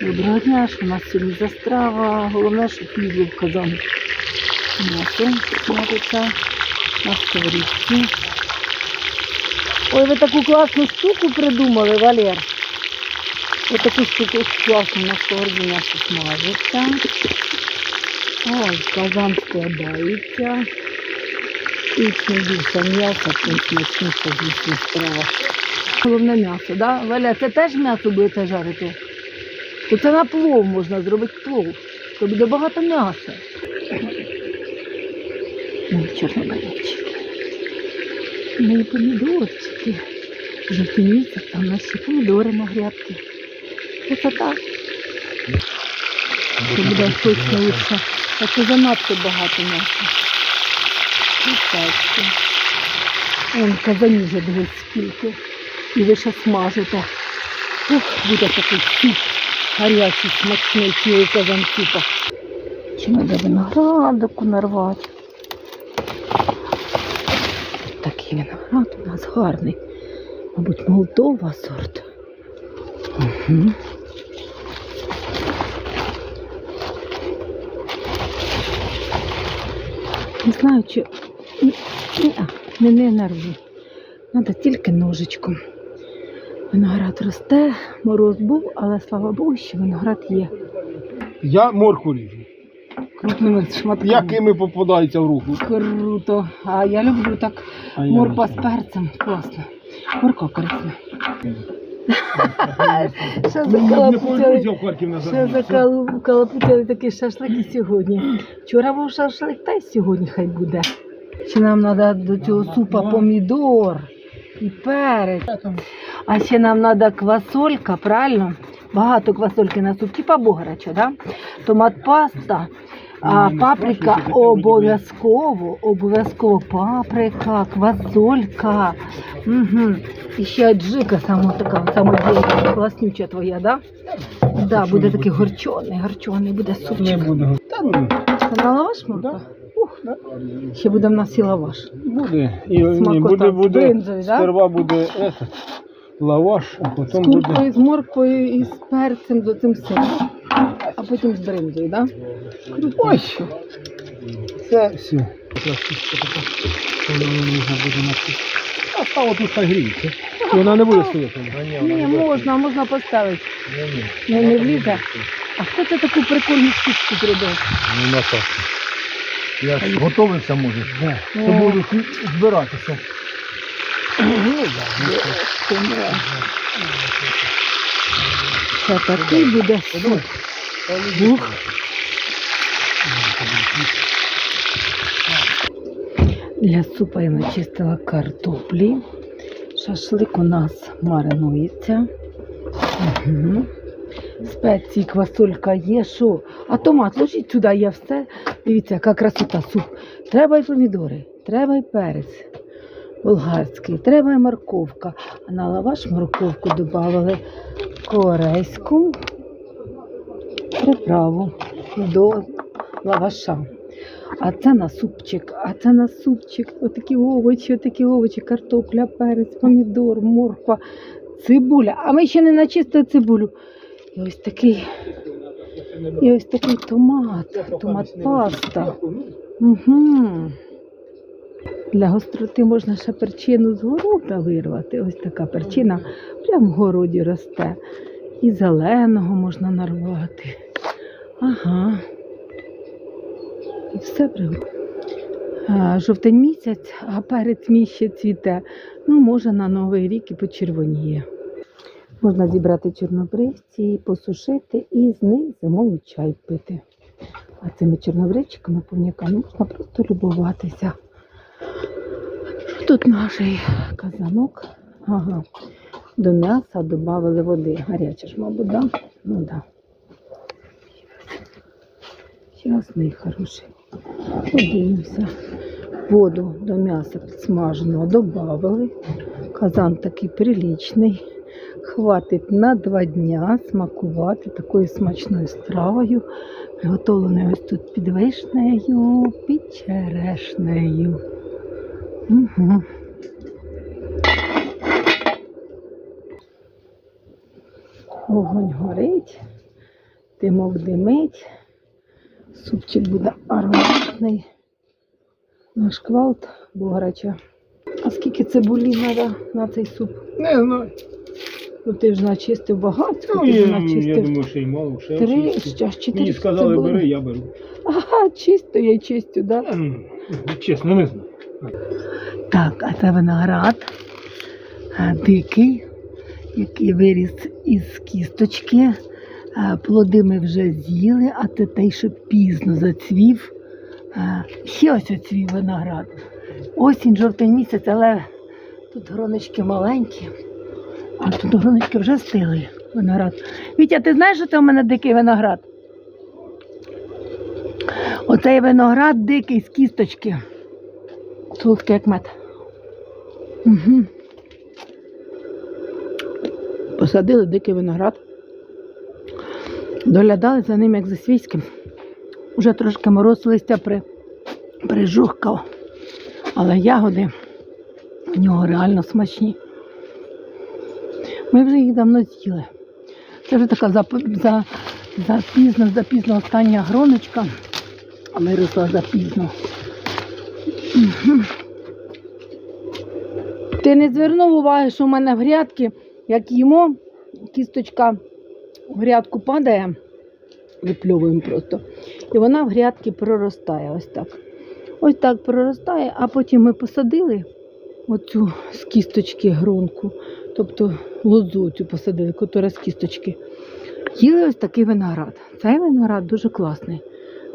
Доброго дня, що у нас сьогодні за страва. Головне, щоб їздив в казан. М'ясо смажиться на сковорідці. Ой, ви таку класну штуку придумали, Валер. Ось таку штуку класну на сковоріді м'ясо смажиться. Ой, казан складається. І чим більше м'яса, тим смачніше звісно страва. Головне м'ясо, да? Валя, це теж м'ясо будете жарити? То це на плов можна зробити плов. То буде багато м'яса. Мої чорнобривчики. Мої помідорчики. А в нас помідори на грядки. Оце так. Це буде точно лучше. А це занадто багато м'яса. Дівчатки. Вон казані вже дивись скільки. І ви ще смажите. Ух, буде такий суп гарячий, смачний, цілий казан супа. Чи треба виноградику нарвати? Такий виноград у нас гарний. Мабуть, Молдова сорт. Угу. Не знаю, чи ні, не, не нарву. Треба тільки ножичком. Виноград росте, мороз був, але слава Богу, що виноград є. Я морку ріжу. Крупними шматками. Якими попадаються в руку. Круто. А я люблю так А морква з перцем. Класно. Морква корисна. Що Ну, закалапутили? повернуся в Що назад. закалапутили такий шашлик і сьогодні. Вчора був шашлик, та й сьогодні хай буде. Ще нам треба до цього супа помідор і перець. А ще нам треба квасолька, правильно? Багато квасольки на суп, типа бограча, да? Томат паста, а, паприка обов'язково, обов'язково паприка, квасолька. Угу. І ще аджика сама така, самодільна, класнюча твоя, да? Да, буде такий горчоний, горчоний, буде Не супчик. буду. Та ну, На лаваш морква? Ще буде в нас і лаваш. буде. І, ні, буде, буде. бринзою, да? Сперва буде этот, лаваш, а потім З буде. куркою, з морквою і з перцем, з оцим всім. А потім з бринзою, так? Да? Ой, це все. А стало тут хай гріється. І Вона не буде стояти. Ні, можна, можна поставити. Не, не влізе. А хто це таку прикольну штучку придав? Ну, на так. Я ж готовився, може. О. То буду збиратися. Це такий буде суп. Для супа я начистила картоплі. Шашлик у нас маринується. Угу. Спеції, квасолька є, що? А томат ложіть сюди, є все. Дивіться, яка красота суп. Треба й помідори, треба й перець болгарський, треба й морковка. А на лаваш морковку додали корейську приправу до лаваша. А це на супчик, а це на супчик. Отакі овочі, отакі овочі, картопля, перець, помідор, морква, цибуля. А ми ще не начистили цибулю. І ось такий, і ось такий томат, томат паста. Угу. Для гостроти можна ще перчину з города вирвати. Ось така перчина прямо в городі росте. І зеленого можна нарвати. Ага. І все приготовлено. Жовтень місяць, а перець мій цвіте. Ну, може, на Новий рік і почервоніє. Можна зібрати чорнобривці, посушити і з них зимою чай пити. А цими чорнобривчиками, повняками можна просто любуватися. Тут наш казанок. Ага. До м'яса додали води. Гаряче ж, мабуть, да? Ну да. Зараз хороший. Подивимося. Воду до м'яса підсмаженого додали. Казан такий приличний. Хватить на два дня смакувати такою смачною стравою, приготовленою ось тут під вишнею, під черешнею. Угу. Вогонь горить. Димок димить. Супчик буде ароматний. Наш квалт гаряча. А скільки цибулі треба на цей суп? Не знаю. Ну ти ж начистив багато, Ну, ти ж я, я думаю, що й мало, ще три, ще ж чотири Мені сказали, цибулини. бери, я беру. Ага, чисто я чистю, да? Я, ну, Чесно, не знаю. Так, а це виноград дикий, який виріс із кісточки. Плоди ми вже з'їли, а те той, що пізно зацвів. Ще ось оцвів виноград. Осінь, жовтий місяць, але тут гроночки маленькі, а тут гроночки вже стили виноград. Вітя, ти знаєш, що це у мене дикий виноград? Оцей виноград дикий з кісточки. Солодкий як мед. Угу. Посадили дикий виноград. Доглядали за ним, як за свійським. Уже трошки мороз листя при, прижухкав. Але ягоди в нього реально смачні. Ми вже їх давно з'їли. Це вже така зап- за, запізно, запізно остання гроночка, а виросла запізно. Ти не звернув уваги, що в мене в грядки, як їмо, кісточка в грядку падає, випльовуємо просто. І вона в грядки проростає ось так. Ось так проростає, а потім ми посадили оцю з кісточки гронку, тобто лозу цю посадили, котра з кісточки. Їли ось такий виноград. Цей виноград дуже класний,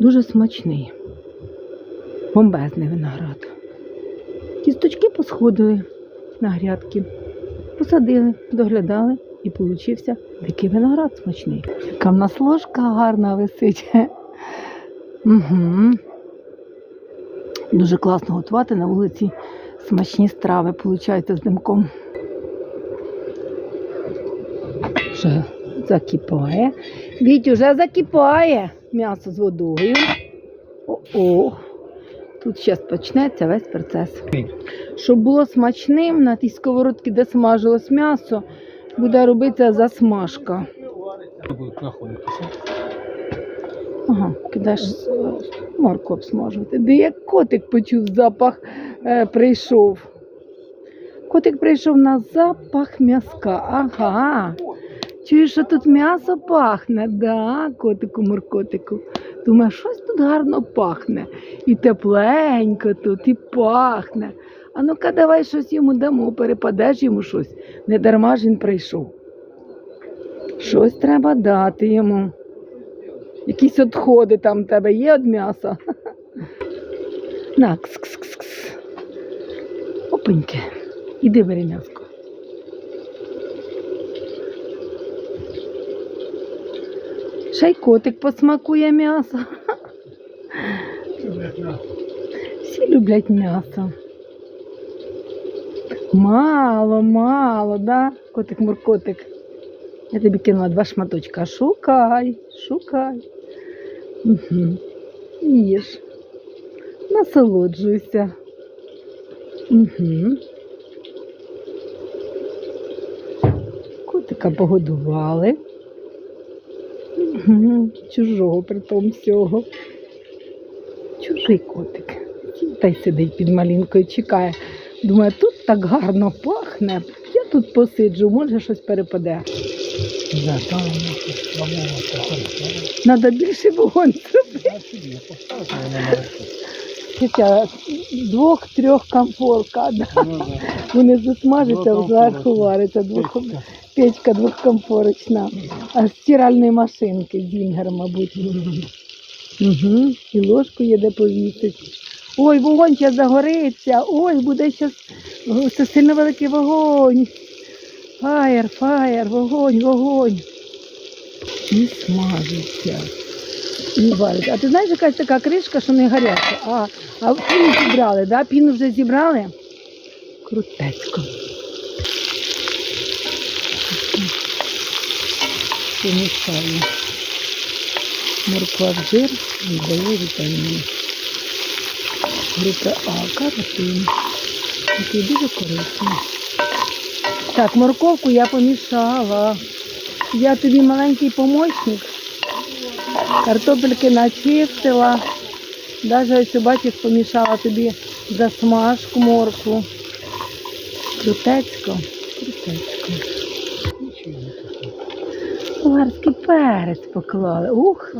дуже смачний. Бомбезний виноград. Кісточки посходили на грядки, посадили, доглядали і получився дикий виноград смачний. Яка в нас ложка гарна висить. Угу. Дуже класно готувати на вулиці смачні страви, получається з димком. Вже закипає. Віть, вже закипає м'ясо з водою. О-о. Тут зараз почнеться весь процес. Щоб було смачним, на тій сковородці, де смажилось м'ясо, буде робитися засмажка. Ага, кидаєш морку обсмажувати. Де як котик почув запах, е, прийшов. Котик прийшов на запах м'яска. Ага. Чуєш, що тут м'ясо пахне, да, котику, моркотику. Думаю, щось тут гарно пахне. І тепленько тут, і пахне. А ну-ка, давай щось йому дамо, перепадеш йому щось. Не дарма ж він прийшов. Щось треба дати йому. Якісь відходи там в тебе є від м'яса. На, кс-кс-кс-кс. Опеньки. Іди бери м'яско. Ще й котик посмакує м'ясо. Всі люблять м'ясо. Мало, мало, да? Котик муркотик. Я тобі кинула два шматочка. Шукай, шукай. Угу. Їж. Насолоджуйся. Угу. Котика погодували. Чужого при тому всього. Чужий котик. Та й сидить під малінкою, чекає. Думає, тут так гарно пахне. Я тут посиджу, може щось перепаде. Треба більше вогонь зробити. Хоча двох-трьох комфорка. Да? Ну. Вони засмажаться, Двох зверху вариться. Двох... Печка. Двохкомфорочна. А стиральної машинки, Зінгер, мабуть. Угу. І ложку є де повісити. Ой, вогонь зараз загориться. Ой, буде зараз. Це сильно великий вогонь. Фаєр, фаєр, вогонь, вогонь. І смажиться. І вариться. А ти знаєш, якась така кришка, що не гаряча. А, а піну зібрали, да? Піну вже зібрали? Крутецько. Помішаю. Морква в жир і дає вітамін. Група А, каротин. Який дуже корисний. Так, морковку я помішала. Я тобі маленький помощник. Картопельки начистила. Даже ось бачиш, помішала тобі засмажку моркву. Крутецько, крутецько. Болгарський перець поклали. Ух,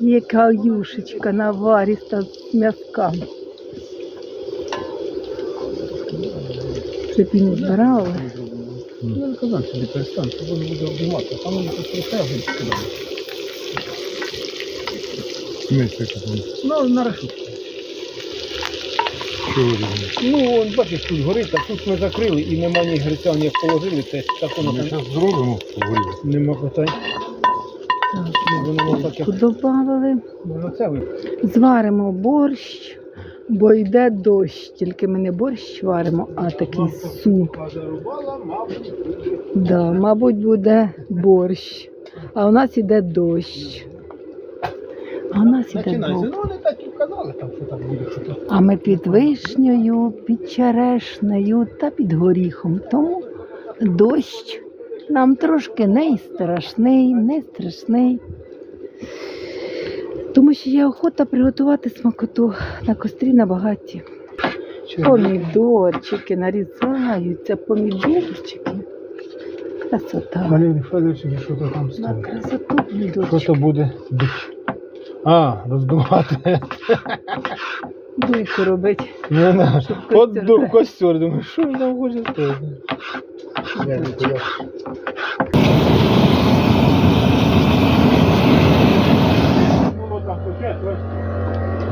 яка юшечка наваріста з м'язка. Щоб він збирали. Ну, я казав собі перестань, щоб воно буде оббивати, а там воно тут притягує сюди. Ну, на решетку. Ну, он, бачиш, тут горить, а тут ми закрили і нема ні гриця, ні положили, це так воно Ми там зараз зробимо горіло. нема питань. Ну, воно Добавили. воно це ви. Зваримо борщ, бо йде дощ. Тільки ми не борщ варимо, а такий суп. Мабуть, Да, мабуть, буде борщ. А у нас іде дощ. А нас іде дощ. Ну, вони так і казали, там, що так буде, що так. А ми під вишнею, під черешнею та під горіхом. Тому дощ нам трошки не й страшний, не страшний. Тому що є охота приготувати смакоту на кострі на багаті. Помідорчики нарізаються, помідорчики. Красота. Валерій Федорович, що то там На стоїть? красоту Що то буде бить? А, роздувати. Дуйку робить. Не. Щоб От до костер, думаю, що він там хоче стояти.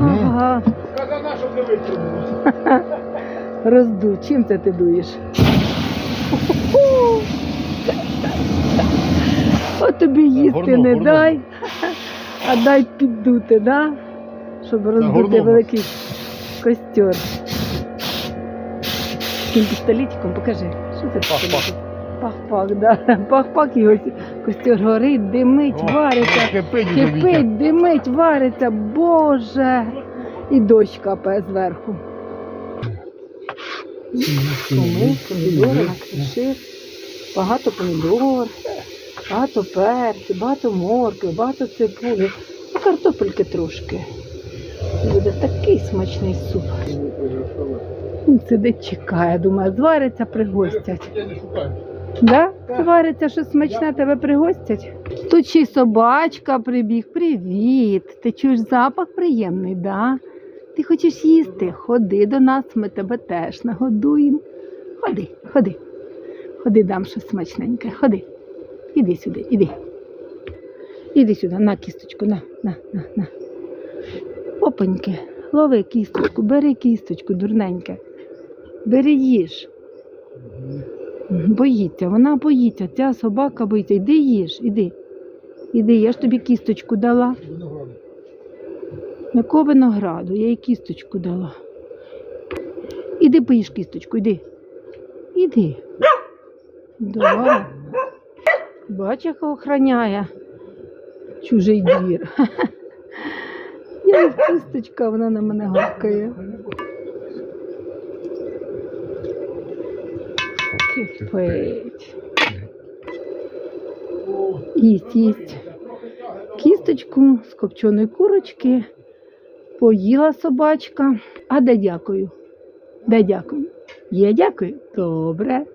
Ага. Казана, щоб не витрималося. Розду. Чим це ти дуєш? От тобі їсти не дай, а дай піддути, да? щоб роздути великий костер. Таким пістолетиком покажи. Що це Пах-пах. пістолетик? Пах-пах, да. Пах-пах і ось костер горить, димить, вариться. Кипить. Кипить, димить, вариться, Боже. І дощ капає зверху. Помив, помідори накришив, багато помідор, багато перцю, багато моркви, багато цибулі, а картопельки трошки. Буде такий смачний суп. Сидить, чекає, думає, звариться, пригостять. Да? Звариться, що смачне, тебе пригостять. Тут ще й собачка прибіг. Привіт. Ти чуєш запах приємний, да? Ти хочеш їсти? Ходи до нас, ми тебе теж нагодуємо. Ходи, ходи. Ходи, дам щось смачненьке. Ходи. Іди сюди, іди. Іди сюди, на кісточку, на, на, на, на. Опаньки, лови кісточку, бери кісточку, дурненьке. Бери їж. Боїться, вона боїться, ця собака боїться. Іди їж, іди. Іди, я ж тобі кісточку дала. Якого винограду? Я їй кісточку дала. Іди поїж кісточку, іди. Іди. Давай. Бач, як охороняє чужий двір. Я їй кісточка, вона на мене гавкає. Кипить. Їсть, їсть. Кісточку з копченої курочки. Поїла собачка. А де дякую? Де дякую? Є дякую? Добре.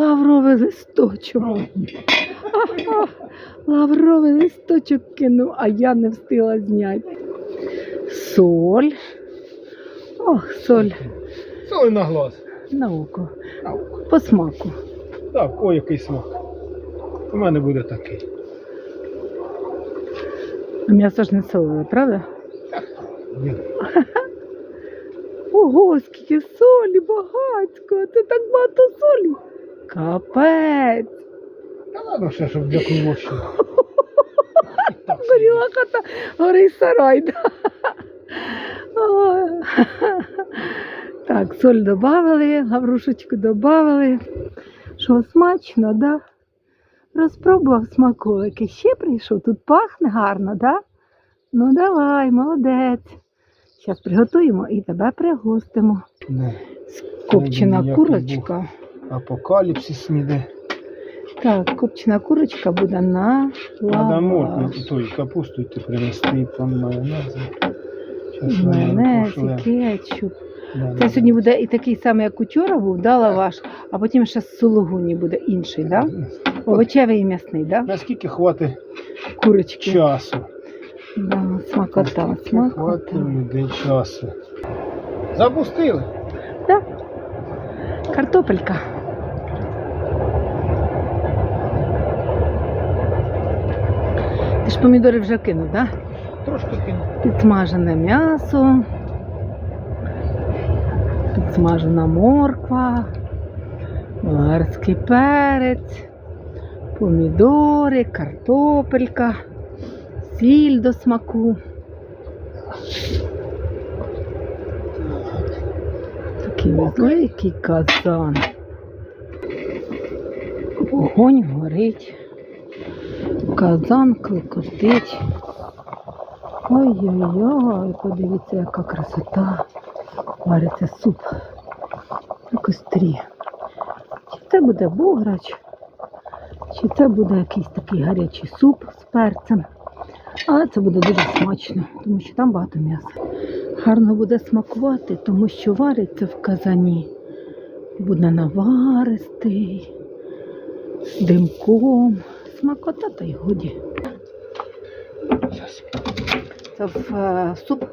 Лавровий листочок. Ага, Лавровий листочок кинув, а я не встигла зняти. Соль. Ох, соль Соли на глаз. на око. По смаку. Так, ой, який смак. У мене буде такий. М'ясо ж не солове, правда? Ні. Ого, скільки солі, багатько. Це так багато солі. Капець. Та ладно ще, щоб для кулоші. Горіла хата, горить сарай. Да? Так, соль додали, гаврушечку додали. Що смачно, да? Розпробував смаколики. Ще прийшов, тут пахне гарно, да? Ну давай, молодець. Зараз приготуємо і тебе пригостимо. Не. Копчена Ніякий курочка. Апокаліпсис ніде. Так, копчена курочка буде на Надо моркву лаваш. той капусту ти принести пан майонез. Щас Майонез, вона і кетчуп. Да, Це да, сьогодні буде і такий самий, як учора був, да, лаваш, а потім ще з сулугуні буде інший, да? да. Овочевий і м'ясний, да? Наскільки хватить Курочки. часу? Да, смакота, Наскільки хватить смакота. людей часу. Запустили. Да. Картопелька. Ти ж помідори вже кинув, так? Да? Трошки кинув. Підсмажене м'ясо, підсмажена морква, болгарський перець, помідори, картопелька, сіль до смаку. Такий великий казан. Вогонь горить, казан кликотить. Ой-ой-ой, подивіться, яка красота. Вариться суп на кострі. Чи це буде бограч, чи це буде якийсь такий гарячий суп з перцем. Але це буде дуже смачно, тому що там багато м'яса. Гарно буде смакувати, тому що вариться в казані. Буде наваристий, з димком. Смакота та й годі. Це в е, суп.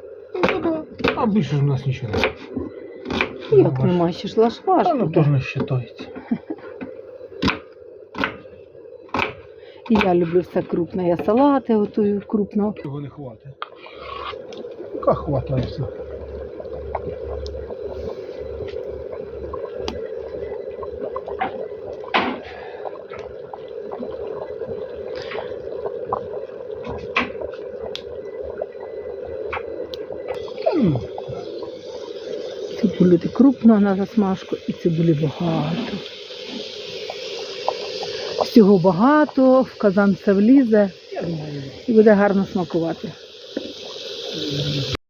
Ну. А більше ж у нас нічого немає. Як не мащиш лашваш? Та ну теж не вважається. І я люблю все крупне. Я салати готую крупно. Цього не хватить. Яка хватає все? Цибулю крупно на засмажку і цибулі багато. Всього багато, в казан все влізе і буде гарно смакувати.